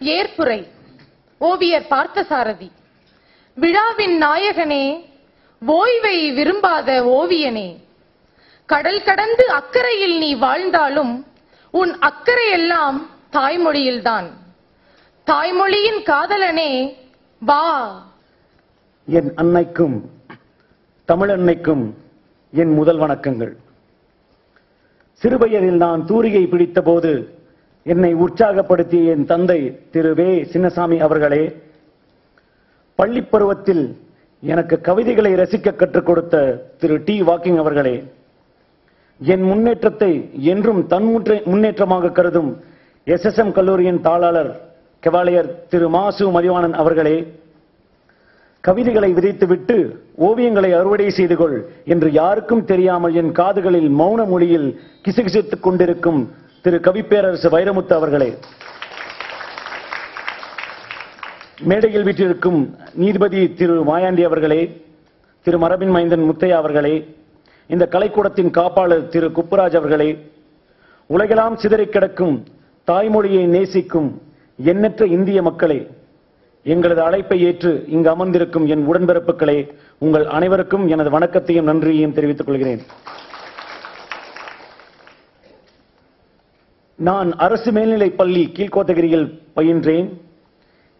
ஏற்புரை. ஓவியர் பார்த்தசாரதி. விழாவின் நாயகனே ஓய்வை விரும்பாத ஓவியனே கடல் கடந்து அக்கறையில் நீ வாழ்ந்தாலும் உன் அக்கறையெல்லாம் தாய்மொழியில்தான். தாய்மொழியின் காதலனே வா. என் அன்னைக்கும் தமிழன்னைக்கும் என் முதல் வணக்கங்கள். சிறுவயதில் நான் தூரிகை பிடித்தபோது என்னை உற்சாகப்படுத்திய என் தந்தை திரு வே. சின்னசாமி அவர்களே பள்ளிப் பருவத்தில் எனக்கு கவிதைகளை ரசிக்க கற்றுக் கொடுத்த திரு டி. வாக்கிங் அவர்களே என் முன்னேற்றத்தை என்றும் தன் முன்னேற்றமாக கருதும் எஸ் எஸ் எம் கல்லூரியின் தாளாளர் கெவாலியர் திரு மாசு மதிவானன் அவர்களே கவிதைகளை விதைத்துவிட்டு ஓவியங்களை அறுவடை செய்து கொள் என்று யாருக்கும் தெரியாமல் என் காதுகளில் மௌன மொழியில் கிசுகிசுத்துக் கொண்டிருக்கும் திரு கவிப்பேரரசு வைரமுத்து அவர்களே. மேடையில் வீற்றிருக்கும் நீதிபதி திரு மாயாண்டி அவர்களே திரு மரபின் மைந்தன் முத்தையா அவர்களே இந்த கலைக்கூடத்தின் காப்பாளர் திரு குப்புராஜ் அவர்களே உலகெல்லாம் சிதறிக் கிடக்கும் தாய்மொழியை நேசிக்கும் எண்ணற்ற இந்திய மக்களே எங்களது அழைப்பை ஏற்று இங்கு அமர்ந்திருக்கும் என் உடன்பிறப்புகளே உங்கள் அனைவருக்கும் எனது வணக்கத்தையும் நன்றியையும் தெரிவித்துக் கொள்கிறேன். நான் அரசு மேல்நிலைப் பள்ளி கீழ்கோத்தகிரியில் பயின்றேன்.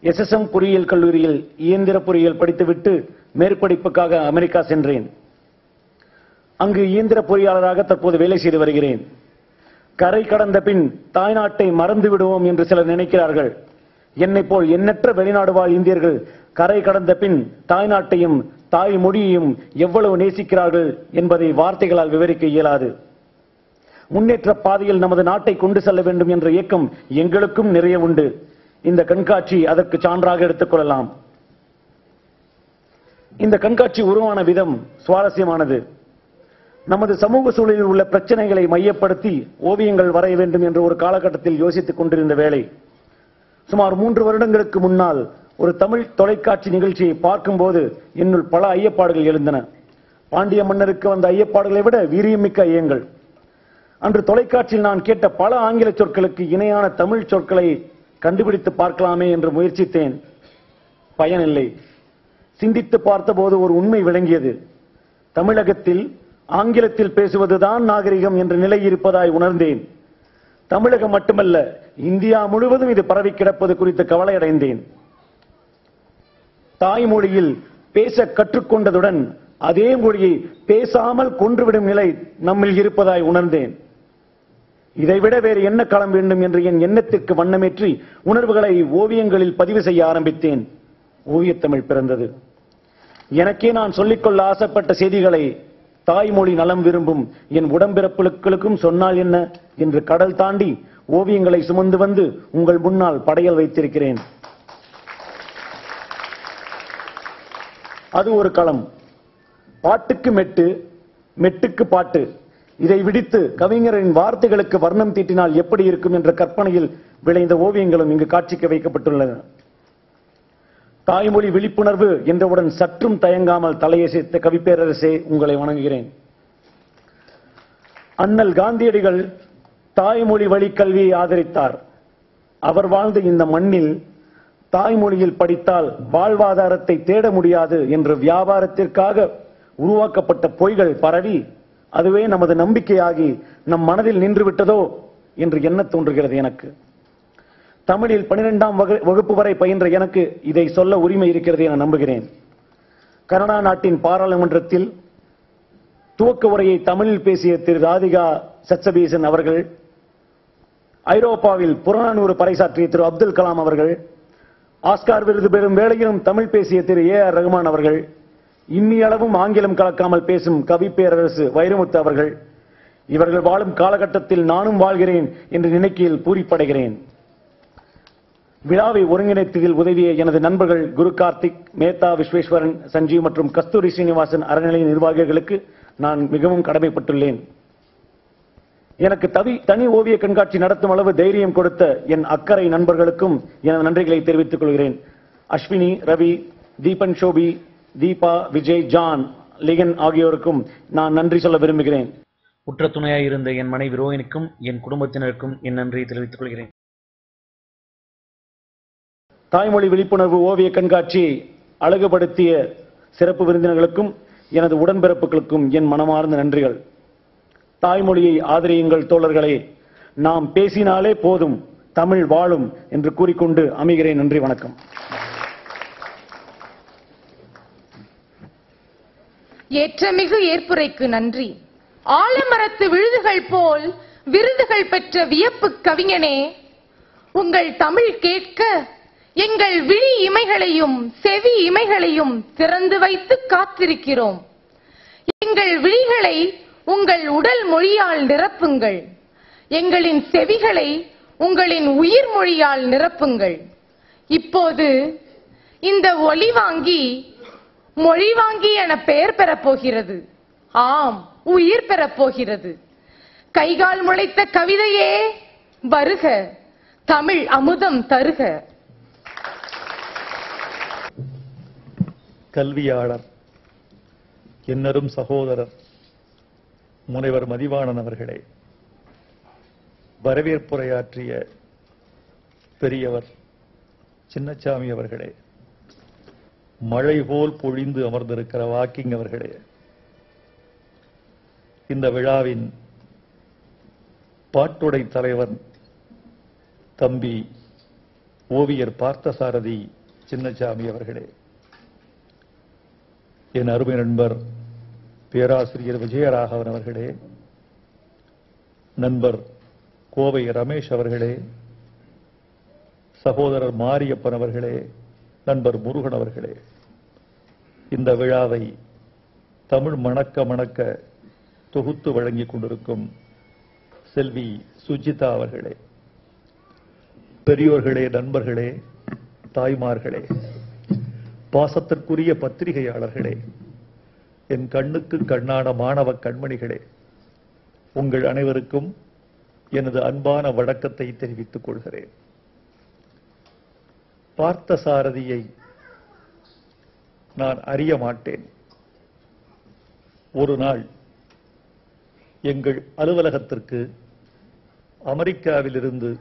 எஸ்எஸ்எம் பொறியியல் கல்லூரியில் இயந்திர பொறியியல் படித்துவிட்டு மேற்படிப்புக்காக அமெரிக்கா சென்றேன். அங்கு இயந்திர பொறியாளராக தற்போது வேலை செய்து வருகிறேன். கரை கடந்த பின் தாய்நாட்டை மறந்து விடுவோம் என்று சிலர் நினைக்கிறார்கள். என்னை போல் எண்ணற்ற வெளிநாடு வாழ் இந்தியர்கள் கரை கடந்த பின் தாய்நாட்டையும் தாய் மொழியையும் எவ்வளவு நேசிக்கிறார்கள் என்பதை வார்த்தைகளால் விவரிக்க இயலாது. முன்னேற்ற பாதையில் நமது நாட்டை கொண்டு செல்ல வேண்டும் என்ற இயக்கம் எங்களுக்கும் நிறைய உண்டு. இந்த கண்காட்சி அதற்கு சான்றாக எடுத்துக் கொள்ளலாம். இந்த கண்காட்சி உருவான விதம் சுவாரஸ்யமானது. நமது சமூக சூழலில் உள்ள பிரச்சனைகளை மையப்படுத்தி ஓவியங்கள் வரைய வேண்டும் என்று ஒரு காலகட்டத்தில் யோசித்துக் கொண்டிருந்த வேளை சுமார் மூன்று வருடங்களுக்கு முன்னால் ஒரு தமிழ் தொலைக்காட்சி நிகழ்ச்சியை பார்க்கும்போது என்னுள் பல ஐயப்பாடுகள் எழுந்தன. பாண்டிய மன்னருக்கு வந்த ஐயப்பாடுகளை விட வீரியமிக்க ஐயங்கள். அன்று தொலைக்காட்சியில் நான் கேட்ட பல ஆங்கில சொற்களுக்கு இணையான தமிழ் சொற்களை கண்டுபிடித்து பார்க்கலாமே என்று முயற்சித்தேன். பயனில்லை. சிந்தித்து பார்த்தபோது ஒரு உண்மை விளங்கியது. தமிழகத்தில் ஆங்கிலத்தில் பேசுவதுதான் நாகரிகம் என்ற நிலை இருப்பதாய் உணர்ந்தேன். தமிழகம் மட்டுமல்ல இந்தியா முழுவதும் இது பரவி கிடப்பது குறித்து கவலையடைந்தேன். தாய்மொழியில் பேச கற்றுக்கொண்டதுடன் அதே மொழியை பேசாமல் கொன்றுவிடும் நிலை நம்மில் இருப்பதாய் உணர்ந்தேன். இதைவிட வேறு என்ன களம் வேண்டும் என்று என் எண்ணத்திற்கு வண்ணமேற்றி உணர்வுகளை ஓவியங்களில் பதிவு செய்ய ஆரம்பித்தேன். ஓவியத்தமிழ் பிறந்தது. எனக்கே நான் சொல்லிக்கொள்ள ஆசைப்பட்ட செய்திகளை தாய்மொழி நலம் விரும்பும் என் உடம்பிறப்புகளுக்கும் சொன்னால் என்ன என்று கடல் தாண்டி ஓவியங்களை சுமந்து வந்து உங்கள் முன்னால் படையல் வைத்திருக்கிறேன். அது ஒரு களம். பாட்டுக்கு மெட்டு மெட்டுக்கு பாட்டு. இதை விடித்து கவிஞரின் வார்த்தைகளுக்கு வர்ணம் தீட்டினால் எப்படி இருக்கும் என்ற கற்பனையில் விளைந்த ஓவியங்களும் இங்கு காட்சிக்கு வைக்கப்பட்டுள்ளன. தாய்மொழி விழிப்புணர்வு என்றவுடன் சற்றும் தயங்காமல் தலையசைத்த கவிப்பேரரசே உங்களை வணங்குகிறேன். அண்ணல் காந்தியடிகள் தாய்மொழி வழி கல்வியை ஆதரித்தார். அவர் வாழ்ந்த இந்த மண்ணில் தாய்மொழியில் படித்தால் வாழ்வாதாரத்தை தேட முடியாது என்று வியாபாரத்திற்காக உருவாக்கப்பட்ட பொய்கள் பரவி அதுவே நமது நம்பிக்கையாகி நம் மனதில் நின்று விட்டதோ என்று எண்ணத் தோன்றுகிறது எனக்கு? தமிழில் பனிரெண்டாம் வகுப்பு வரை பயின்ற எனக்கு இதை சொல்ல உரிமை இருக்கிறது என நம்புகிறேன். கனடா நாட்டின் பாராளுமன்றத்தில் துவக்க உரையை தமிழில் பேசிய திரு ராதிகா சச்சபீசன் அவர்கள் ஐரோப்பாவில் புறநானூறு பறைசாற்றிய திரு அப்துல் கலாம் அவர்கள் ஆஸ்கார் விருது பெறும் வேளையிலும் தமிழ் பேசிய திரு ஏ ஆர் ரகுமான் அவர்கள் இம்மியளவும் ஆங்கிலம் கலக்காமல் பேசும் கவி பேரரசு வைரமுத்து அவர்கள் இவர்கள் வாழும் காலகட்டத்தில் நானும் வாழ்கிறேன் என்று நினைக்கையில் பூரிப்படைகிறேன். விழாவை ஒருங்கிணைத்ததில் உதவிய எனது நண்பர்கள் குரு கார்த்திக் மேத்தா விஸ்வேஸ்வரன் சஞ்சீவ் மற்றும் கஸ்தூரி ஸ்ரீனிவாசன் அறநிலைய நிர்வாகிகளுக்கு நான் மிகவும் கடமைப்பட்டுள்ளேன். எனக்கு தவி தனி ஓவிய கண்காட்சி நடத்தும் அளவு தைரியம் கொடுத்த என் அக்கறை நண்பர்களுக்கும் எனது நன்றிகளை தெரிவித்துக் கொள்கிறேன். அஸ்வினி ரவி தீபன் ஷோபி தீபா விஜய் ஜான் லிகன் ஆகியோருக்கும் நான் நன்றி சொல்ல விரும்புகிறேன். உற்ற துணையாய் இருந்த என் மனைவி ரோஹினிக்கும் என் குடும்பத்தினருக்கும் என் நன்றியை தெரிவித்துக் கொள்கிறேன். தாய்மொழி விழிப்புணர்வு ஓவிய கண்காட்சியை அழகுபடுத்திய சிறப்பு விருந்தினர்களுக்கும் எனது உடன்பிறப்புகளுக்கும் என் மனமார்ந்த நன்றிகள். தாய்மொழியை ஆதரியுங்கள் தோழர்களே. நாம் பேசினாலே போதும் தமிழ் வாழும் என்று கூறிக்கொண்டு அமைகிறேன். நன்றி வணக்கம். ஏற்றமிகு ஏற்புரைக்கு நன்றி. ஆலமரத்து விழுதுகள் போல் விருதுகள் பெற்ற வியப்பு கவிஞனே உங்கள் தமிழ் கேட்க எங்கள் விழி இமைகளையும் செவி இமைகளையும் திறந்து வைத்து காத்திருக்கிறோம். எங்கள் விழிகளை உங்கள் உடல் மொழியால் நிரப்புங்கள். எங்களின் செவிகளை உங்களின் உயிர் மொழியால் நிரப்புங்கள். இப்போது இந்த ஒளி வாங்கி மொழி வாங்கி என பெயர் பெறப்போகிறது ஆம் உயிர் பெறப் போகிறது. கைகால் முளைத்த கவிதையே வருக தமிழ் அமுதம் தருக. கல்வியாளர் என்னரும் சகோதரர் முனைவர் மதிவாணன் அவர்களே வரவேற்புரையாற்றிய பெரியவர் சின்னச்சாமி அவர்களே மழை போல் பொழிந்து அமர்ந்திருக்கிற வாக்கிங் அவர்களே இந்த விழாவின் பாட்டுடை தலைவன் தம்பி ஓவியர் பார்த்தசாரதி சின்னசாமி அவர்களே என் அருமை நண்பர் பேராசிரியர் விஜயராகவன் அவர்களே நண்பர் கோவை ரமேஷ் அவர்களே சகோதரர் மாரியப்பன் அவர்களே நண்பர் முருகன் அவர்களே இந்த விழாவை தமிழ் மணக்க மணக்க தொகுத்து வழங்கிக் கொண்டிருக்கும் செல்வி சுஜிதா அவர்களே பெரியோர்களே நண்பர்களே தாய்மார்களே பாசத்திற்குரிய பத்திரிகையாளர்களே என் கண்ணுக்கு கண்ணான மாணவ கண்மணிகளே உங்கள் அனைவருக்கும் எனது அன்பான வணக்கத்தை தெரிவித்துக் கொள்கிறேன். பார்த்த சாரதியை நான் அறிய மாட்டேன். ஒரு நாள் எங்கள் அலுவலகத்திற்கு அமெரிக்காவிலிருந்து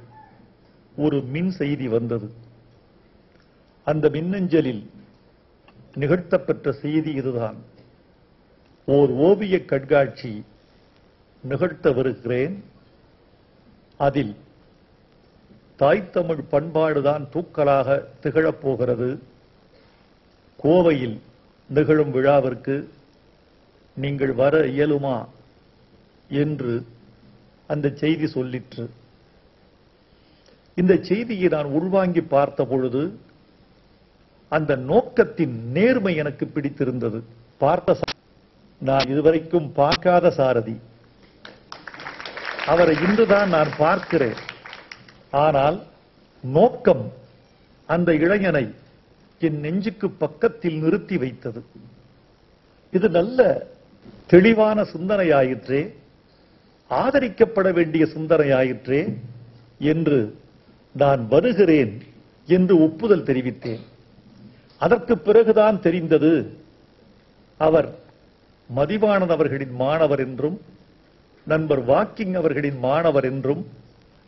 ஒரு மின் செய்தி வந்தது. அந்த மின்னஞ்சலில் நிகழ்த்தப்பெற்ற செய்தி இதுதான். ஓர் ஓவிய கண்காட்சி நிகழ்த்தவிருக்கிறேன் அதில் தாய்த்தமிழ் பண்பாடுதான் தூக்கலாக திகழப் போகிறது கோவையில் நிகழும் விழாவிற்கு நீங்கள் வர இயலுமா என்று அந்த செய்தி சொல்லிற்று. இந்த செய்தியை நான் உள்வாங்கி பார்த்த பொழுது அந்த நோக்கத்தின் நேர்மை எனக்கு பிடித்திருந்தது. பார்த்த சா- நான் இதுவரைக்கும் பார்க்காத சாரதி. அவரை இன்றுதான் நான் பார்க்கிறேன். ஆனால் நோக்கம் அந்த இளைஞனை என் நெஞ்சுக்கு பக்கத்தில் நிறுத்தி வைத்தது. இது நல்ல தெளிவான சிந்தனையாயிற்றே ஆதரிக்கப்பட வேண்டிய சிந்தனையாயிற்றே என்று நான் வருகிறேன் என்று ஒப்புதல் தெரிவித்தேன். அதற்கு பிறகுதான் தெரிந்தது அவர் மதிவாணன் அவர்களின் மாணவர் என்றும் நண்பர் வாக்கிங் அவர்களின் மாணவர் என்றும்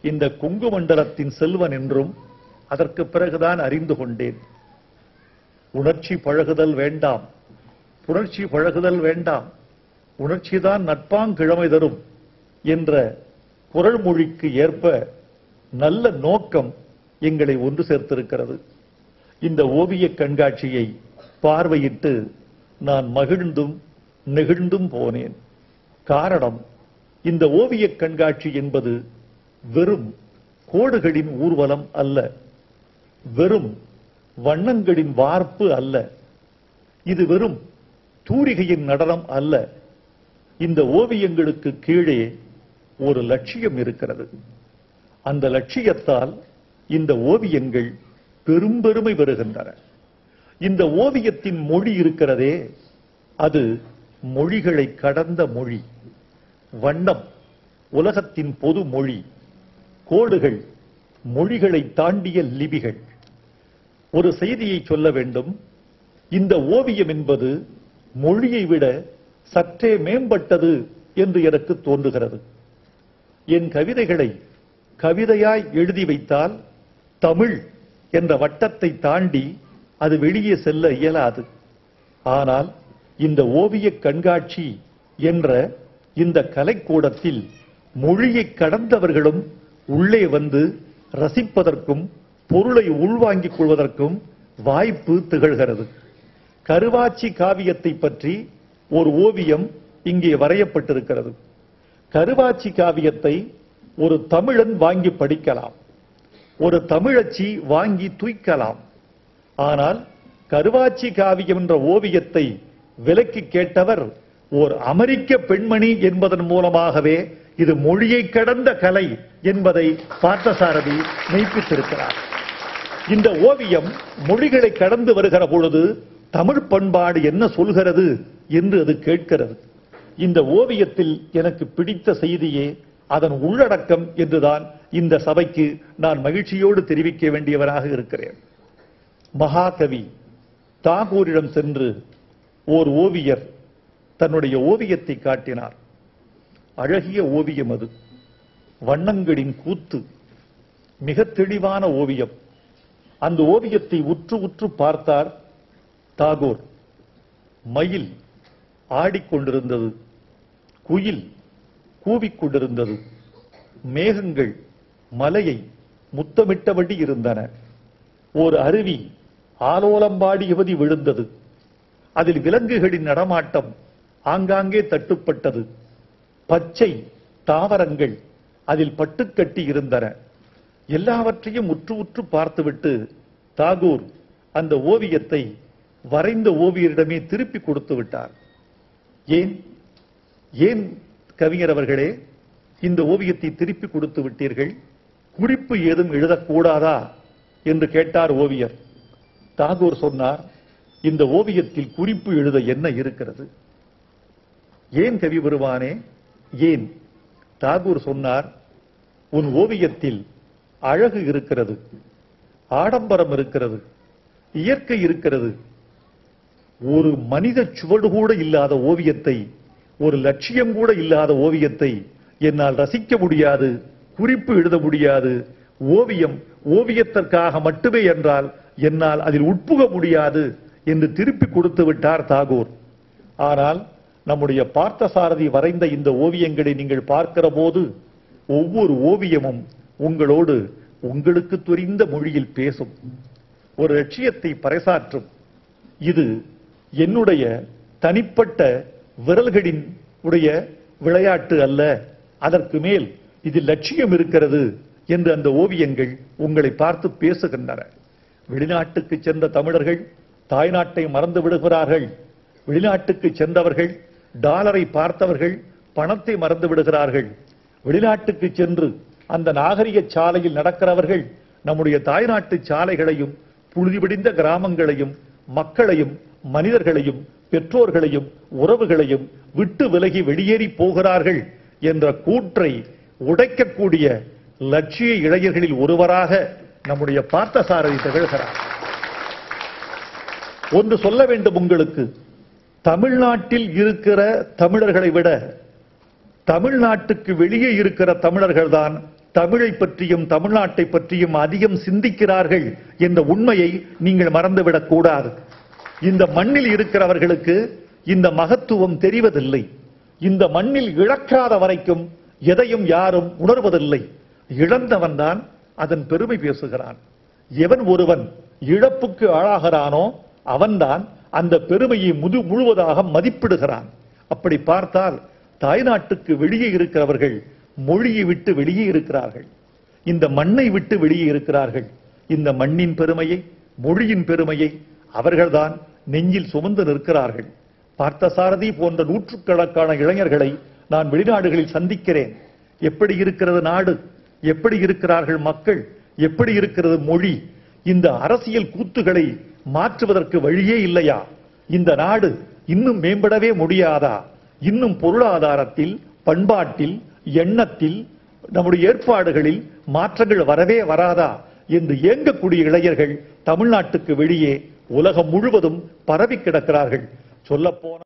இந்த குங்கு மண்டலத்தின் செல்வன் என்றும் அதற்கு பிறகுதான் அறிந்து கொண்டேன். உணர்ச்சி பழகுதல் வேண்டாம். புணர்ச்சி பழகுதல் வேண்டாம். உணர்ச்சிதான் நட்பாங்கிழமை தரும் என்ற குரல் மொழிக்கு ஏற்ப நல்ல நோக்கம் எங்களை ஒன்று சேர்த்திருக்கிறது. இந்த ஓவிய கண்காட்சியை பார்வையிட்டு நான் மகிழ்ந்தும் நெகிழ்ந்தும் போனேன். காரணம் இந்த ஓவிய கண்காட்சி என்பது வெறும் கோடுகளின் ஊர்வலம் அல்ல. வெறும் வண்ணங்களின் வார்ப்பு அல்ல. இது வெறும் தூரிகையின் நடனம் அல்ல. இந்த ஓவியங்களுக்கு கீழே ஒரு லட்சியம் இருக்கிறது. அந்த லட்சியத்தால் இந்த ஓவியங்கள் பெரும்பெருமை பெறுகின்றன. இந்த ஓவியத்தின் மொழி இருக்கிறதே அது மொழிகளை கடந்த மொழி. வண்ணம் உலகத்தின் பொது மொழி. கோடுகள் மொழிகளை தாண்டிய லிபிகள். ஒரு செய்தியை சொல்ல வேண்டும். இந்த ஓவியம் என்பது மொழியை விட சற்றே மேம்பட்டது என்று எனக்கு தோன்றுகிறது. என் கவிதைகளை கவிதையாய் எழுதி வைத்தால் தமிழ் என்ற வட்டத்தை தாண்டி அது வெளியே செல்ல இயலாது. ஆனால் இந்த ஓவிய கண்காட்சி என்ற இந்த கலைக்கூடத்தில் மொழியை கடந்தவர்களும் உள்ளே வந்து ரசிப்பதற்கும் பொருளை உள்வாங்கிக் கொள்வதற்கும் வாய்ப்பு திகழ்கிறது. கருவாச்சி காவியத்தை பற்றி ஒரு ஓவியம் இங்கே வரையப்பட்டிருக்கிறது. கருவாச்சி காவியத்தை ஒரு தமிழன் வாங்கி படிக்கலாம். ஒரு தமிழச்சி வாங்கி தூய்க்கலாம். ஆனால் கருவாச்சி காவியம் என்ற ஓவியத்தை விலக்கி கேட்டவர் ஓர் அமெரிக்க பெண்மணி என்பதன் மூலமாகவே இது மொழியை கடந்த கலை என்பதை பார்த்தசாரதி மெய்ப்பித்திருக்கிறார். இந்த ஓவியம் மொழிகளை கடந்து வருகிற பொழுது தமிழ் பண்பாடு என்ன சொல்கிறது என்று அது கேட்கிறது. இந்த ஓவியத்தில் எனக்கு பிடித்த செய்தியே அதன் உள்ளடக்கம் என்றுதான் இந்த சபைக்கு நான் மகிழ்ச்சியோடு தெரிவிக்க வேண்டியவராக இருக்கிறேன். மகாகவி தாகூரிடம் சென்று ஓர் ஓவியர் தன்னுடைய ஓவியத்தை காட்டினார். அழகிய ஓவியம் அது. வண்ணங்களின் கூத்து. மிக தெளிவான ஓவியம். அந்த ஓவியத்தை உற்று உற்று பார்த்தார் தாகூர் மயில் ஆடிக்கொண்டிருந்தது. குயில் கூவிக்கொண்டிருந்தது. மேகங்கள் மலையை முத்தமிட்டபடி இருந்தன. ஓர் அருவி ஆலோலம்பாடி யுவதி விழுந்தது. அதில் விலங்குகளின் நடமாட்டம் ஆங்காங்கே தட்டுப்பட்டது. பச்சை தாவரங்கள் அதில் பட்டுக்கட்டி இருந்தன. எல்லாவற்றையும் உற்று உற்று பார்த்துவிட்டு தாகூர் அந்த ஓவியத்தை வரைந்த ஓவியரிடமே திருப்பி கொடுத்து விட்டார். ஏன்? ஏன் கவிஞர் அவர்களே இந்த ஓவியத்தை திருப்பி கொடுத்து விட்டீர்கள்? குறிப்பு ஏதும் எழுதக்கூடாதா? என்று கேட்டார் ஓவியர். தாகூர் சொன்னார் இந்த ஓவியத்தில் குறிப்பு எழுத என்ன இருக்கிறது? ஏன் கவி வருவானே? ஏன்? தாகூர் சொன்னார் உன் ஓவியத்தில் அழகு இருக்கிறது ஆடம்பரம் இருக்கிறது இயற்கை இருக்கிறது. ஒரு மனித சுவடு கூட இல்லாத ஓவியத்தை ஒரு லட்சியம் கூட இல்லாத ஓவியத்தை என்னால் ரசிக்க முடியாது குறிப்பு எழுத முடியாது. ஓவியம் ஓவியத்திற்காக மட்டுமே என்றால் என்னால் அதில் உட்புக முடியாது என்று திருப்பி கொடுத்து விட்டார் தாகூர். ஆனால் நம்முடைய பார்த்தசாரதி வரைந்த இந்த ஓவியங்களை நீங்கள் பார்க்கிற போது ஒவ்வொரு ஓவியமும் உங்களோடு உங்களுக்கு தெரிந்த மொழியில் பேசும். ஒரு லட்சியத்தை பறைசாற்றும். இது என்னுடைய தனிப்பட்ட விரல்களின் உடைய விளையாட்டு அல்ல. அதற்கு மேல் இதில் லட்சியம் இருக்கிறது என்று அந்த ஓவியங்கள் உங்களை பார்த்து பேசுகின்றன. வெளிநாட்டுக்கு சென்ற தமிழர்கள் தாய்நாட்டை மறந்து விடுகிறார்கள். வெளிநாட்டுக்கு சென்றவர்கள் டாலரை பார்த்தவர்கள் பணத்தை மறந்து விடுகிறார்கள். வெளிநாட்டுக்கு சென்று அந்த நாகரிக சாலையில் நடக்கிறவர்கள் நம்முடைய தாய்நாட்டு சாலைகளையும் புழுதிபிடிந்த கிராமங்களையும் மக்களையும் மனிதர்களையும் பெற்றோர்களையும் உறவுகளையும் விட்டு விலகி வெளியேறி போகிறார்கள் என்ற கூற்றை உடைக்கக்கூடிய லட்சிய இளைஞர்களில் ஒருவராக நம்முடைய பார்த்தசாரதி திகழ்கிறார். ஒன்று சொல்ல வேண்டும் உங்களுக்கு. தமிழ்நாட்டில் இருக்கிற தமிழர்களை விட தமிழ்நாட்டுக்கு வெளியே இருக்கிற தமிழர்கள் தான் தமிழை பற்றியும் தமிழ்நாட்டை பற்றியும் அதிகம் சிந்திக்கிறார்கள் என்ற உண்மையை நீங்கள் மறந்துவிடக் கூடாது. இந்த மண்ணில் இருக்கிறவர்களுக்கு இந்த மகத்துவம் தெரிவதில்லை. இந்த மண்ணில் இழக்காத வரைக்கும் எதையும் யாரும் உணர்வதில்லை. இழந்தவன் தான் அதன் பெருமை பேசுகிறான். எவன் ஒருவன் இழப்புக்கு ஆளாகிறானோ அவன்தான் அந்த பெருமையை முது முழுவதாக மதிப்பிடுகிறான். அப்படி பார்த்தால் தாய்நாட்டுக்கு வெளியே இருக்கிறவர்கள் மொழியை விட்டு வெளியே இருக்கிறார்கள். இந்த மண்ணை விட்டு வெளியே இருக்கிறார்கள். இந்த மண்ணின் பெருமையை மொழியின் பெருமையை அவர்கள்தான் நெஞ்சில் சுமந்து நிற்கிறார்கள். பார்த்தசாரதி போன்ற நூற்றுக்கணக்கான இளைஞர்களை நான் வெளிநாடுகளில் சந்திக்கிறேன். எப்படி இருக்கிறது நாடு? எப்படி இருக்கிறார்கள் மக்கள்? எப்படி இருக்கிறது மொழி? இந்த அரசியல் கூத்துகளை மாற்றுவதற்கு வழியே இல்லையா? இந்த நாடு இன்னும் மேம்படவே முடியாதா? இன்னும் பொருளாதாரத்தில் பண்பாட்டில் எண்ணத்தில் நம்முடைய ஏற்பாடுகளில் மாற்றங்கள் வரவே வராதா? என்று ஏங்கக்கூடிய இளைஞர்கள் தமிழ்நாட்டுக்கு வெளியே உலகம் முழுவதும் பரவி கிடக்கிறார்கள். சொல்லப்போன